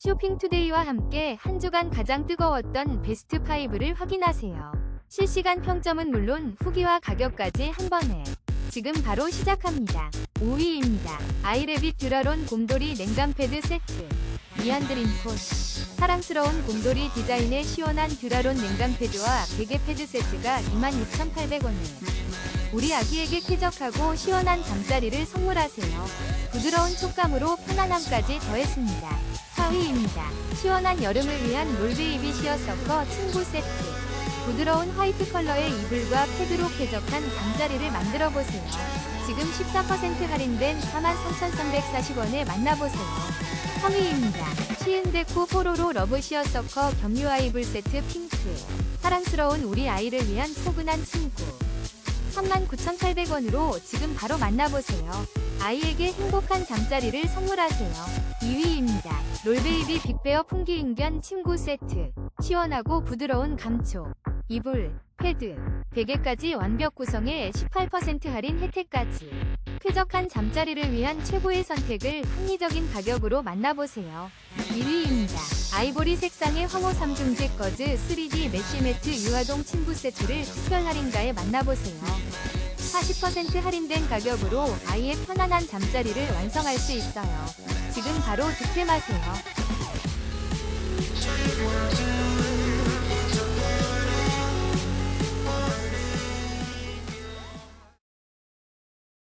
쇼핑투데이와 함께 한 주간 가장 뜨거웠던 베스트 5를 확인하세요. 실시간 평점은 물론 후기와 가격까지 한 번에. 지금 바로 시작합니다. 5위입니다. 아이레빗 듀라론 곰돌이 냉감 패드 세트. 미안드림포 사랑스러운 곰돌이 디자인의 시원한 듀라론 냉감 패드와 베개 패드 세트가 26,800원에 우리 아기에게 쾌적하고 시원한 잠자리를 선물하세요. 부드러운 촉감으로 편안함까지 더했습니다. 4위입니다. 시원한 여름을 위한 롤베이비 시어 서커 친구 세트. 부드러운 화이트 컬러의 이불과 패드로 쾌적한 잠자리를 만들어 보세요. 지금 14% 할인된 43,340원에 만나보세요. 3위입니다. 시은데코 포로로 러브 시어 서커 겸유아 이불 세트 핑크. 사랑스러운 우리 아이를 위한 포근한 친구. 39,800원으로 지금 바로 만나보세요. 아이에게 행복한 잠자리를 선물하세요. 2위입니다. 롤베이비 빅베어 풍기인견 침구 세트. 시원하고 부드러운 감촉. 이불, 패드, 베개까지 완벽 구성에 18% 할인 혜택까지. 쾌적한 잠자리를 위한 최고의 선택을 합리적인 가격으로 만나보세요. 1위입니다. 아이보리 색상의 황호 3중직 거즈 3D 메쉬 매트 유화동 침구 세트를 특별 할인가에 만나보세요. 40% 할인된 가격으로 아이의 편안한 잠자리를 완성할 수 있어요. 지금 바로 득템하세요.